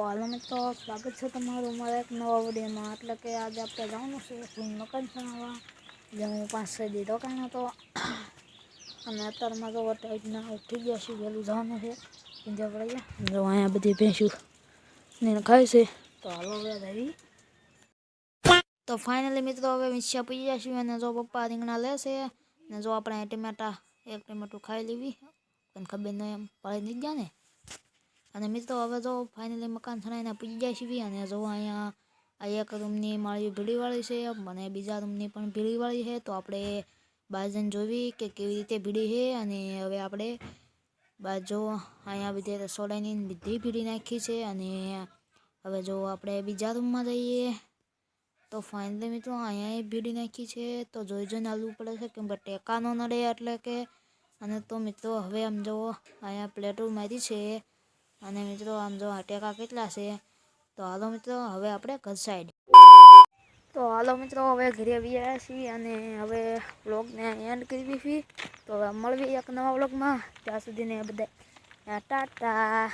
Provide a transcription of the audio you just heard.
હાલો મિત્રો સ્વાગત છે તમારું મારા એક નવા વિડીયોમાં એટલે કે આજે આપણે જવાનું છે ફૂલ મકાન બનાવવા જે હું પાંચ છ દી રોકાણ હતો અને અત્યારમાં તો ટાઈટના ઉઠી ગયા છે વહેલું જવાનું છે ઈંજા પડી ગયા જો અહીંયા બધી ભેંસું ને ખાય છે તો હાલો હવે આવી તો ફાઇનલી મિત્રો હવે મિસ્યા પી ગયા છીએ અને જો પપ્પા રીંગણા લેશે ને જો આપણે ટમેટા એક ટમેટું ખાઈ લેવી પણ ખબર નહીં એમ પડી નહીં ગયા ને અને મિત્રો, હવે જો ફાઇનલી મકાન થણાઈને પૂજી જાય છે અને જો અહીંયા આ એક રૂમની માળી ભીડીવાળી છે, અને બીજા રૂમની પણ ભીડીવાળી છે, તો આપણે બાજન જોવી કે કેવી રીતે ભીડી છે, અને હવે આપણે બાજુ અહીંયા બધી રસોડાની બધી ભીડી નાખી છે, અને હવે જો આપણે બીજા રૂમમાં જઈએ, તો ફાઇનલી મિત્રો અહીંયા ભીડી નાખી છે, તો જોઈ જોઈને હાલવું પડે છે, કેમ કે ટેકા ન નડે એટલે કે, અને તો મિત્રો, હવે આમ જો અહીંયા પ્લેટો મારી છે અને મિત્રો, આમ જો આ ટેકા કેટલા છે? તો હાલો મિત્રો, હવે આપણે ઘર સાઈડ તો હાલો મિત્રો, હવે ઘરે આવી આવ્યા છીએ અને હવે બ્લોગને એન્ડ કરી છીએ. તો હવે મળવી એક નવા બ્લોગમાં ત્યાં સુધીને બધા ટાટા.